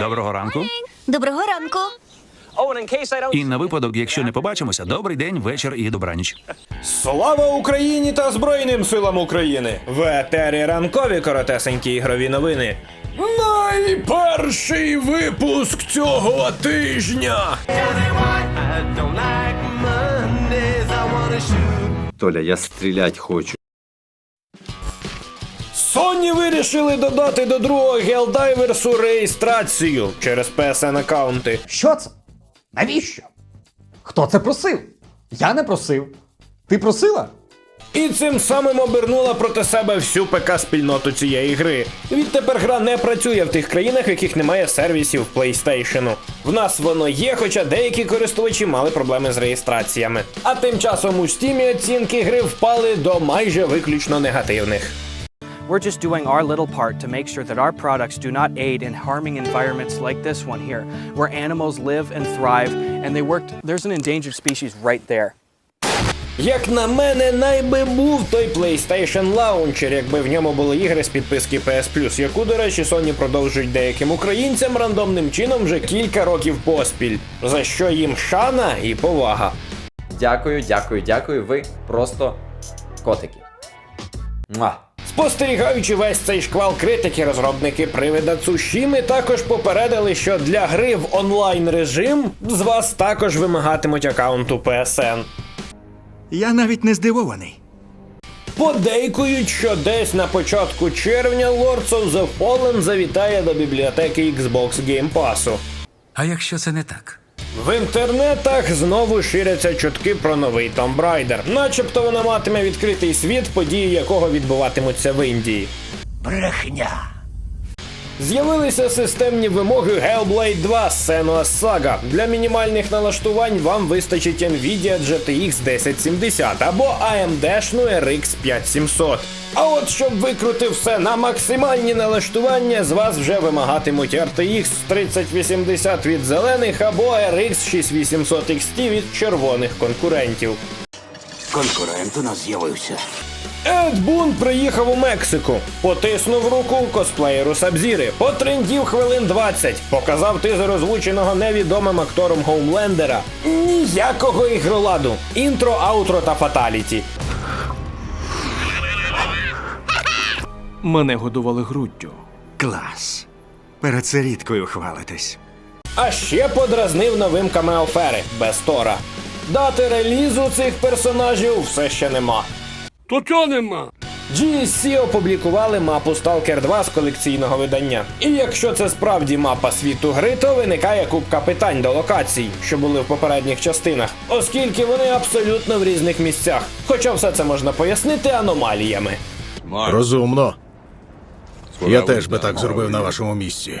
Доброго ранку. Доброго ранку. І на випадок, якщо не побачимося, добрий день, вечір і добраніч. Слава Україні та Збройним силам України! В етері ранкові коротесенькі ігрові новини. Найперший випуск цього тижня. Толя, я стрілять хочу. Sony вирішили додати до другого Гелдайверсу реєстрацію через PSN аккаунти. Що це? Навіщо? Хто це просив? Я не просив. Ти просила? І цим самим обернула проти себе всю ПК-спільноту цієї гри. Відтепер гра не працює в тих країнах, в яких немає сервісів PlayStation. В нас воно є, хоча деякі користувачі мали проблеми з реєстраціями. А тим часом у Steam оцінки гри впали до майже виключно негативних. We're just doing our little part to make sure that our products do not aid in harming environments like this one here, where animals live and thrive, and they worked. There's an endangered species right there. Як на мене, найби був той PlayStation Launcher, якби в ньому були ігри з підписки PS Plus, яку, до речі, Sony продовжують деяким українцям рандомним чином вже кілька років поспіль, за що їм шана і повага. Дякую, дякую, дякую. Ви просто котики. Муа. Спостерігаючи весь цей шквал критики, розробники привида Цушіми також попередили, що для гри в онлайн режим з вас також вимагатимуть аккаунту PSN. Я навіть не здивований. Подейкують, що десь на початку червня Lords of the Fallen завітає до бібліотеки Xbox Game Pass. А якщо це не так? В інтернетах знову ширяться чутки про новий Tomb Raider. Начебто вона матиме відкритий світ, події якого відбуватимуться в Індії. Брехня. З'явилися системні вимоги Hellblade 2 Senua's Saga. Для мінімальних налаштувань вам вистачить Nvidia GTX 1070 або AMD-шну RX 5700. А от щоб викрути все на максимальні налаштування, з вас вже вимагатимуть RTX 3080 від зелених або RX 6800 XT від червоних конкурентів. Конкурент у нас з'явився. Ед Бун приїхав у Мексику, потиснув руку косплеєру Сабзіри, потрендів хвилин 20, показав тизер озвученого невідомим актором Хоумлендера. Ніякого ігроладу. Інтро, аутро та фаталіті. Мене годували груддю. Клас. Перед сиріткою хвалитесь. А ще подразнив новим камео Фери без Тора. Дати релізу цих персонажів все ще нема. То чого нема? GSC опублікували мапу Stalker 2 з колекційного видання. І якщо це справді мапа світу гри, то виникає купка питань до локацій, що були в попередніх частинах, оскільки вони абсолютно в різних місцях. Хоча все це можна пояснити аномаліями. Розумно. Я теж би так зробив на вашому місці.